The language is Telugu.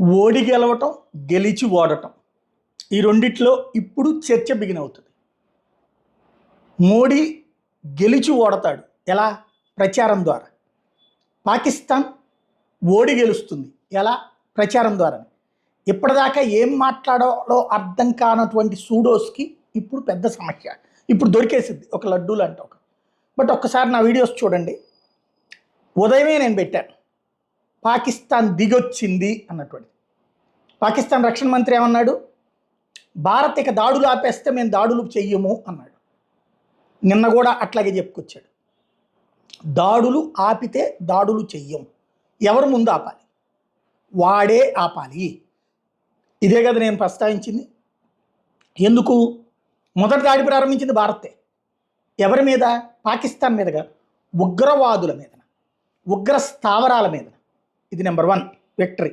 ఓడి గెలవటం గెలిచి ఓడటం. ఈ రెండిట్లో ఇప్పుడు చర్చ బిగిన్ అవుతుంది. మోడీ గెలిచి ఓడతాడు. ఎలా? ప్రచారం ద్వారా. పాకిస్తాన్ ఓడి గెలుస్తుంది. ఎలా? ప్రచారం ద్వారా ఇప్పటిదాకా ఏం మాట్లాడాలో అర్థం కానటువంటి సూడోస్కి ఇప్పుడు పెద్ద సమస్య. ఇప్పుడు దొరికేసింది. ఒక లడ్డూ లాంటి ఒక. బట్ ఒక్కసారి నా వీడియోస్ చూడండి. ఉదయమే నేను పెట్టాను. పాకిస్తాన్ దిగొచ్చింది అన్నటువంటి పాకిస్తాన్ రక్షణ మంత్రి ఏమన్నాడు? భారత్ ఇక దాడులు ఆపేస్తే మేము దాడులు చెయ్యము అన్నాడు. నిన్న కూడా అట్లాగే చెప్పుకొచ్చాడు. దాడులు ఆపితే దాడులు చెయ్యం. ఎవరు ముందు ఆపాలి? వాడే ఆపాలి. ఇదే కదా నేను ప్రస్తావించింది. ఎందుకు? మొదటి దాడి ప్రారంభించింది భారతే. ఎవరి మీద? పాకిస్తాన్ మీదగా. ఉగ్రవాదుల మీద ఉగ్ర స్థావరాల మీద ఇది నెంబర్ వన్ విక్టరీ.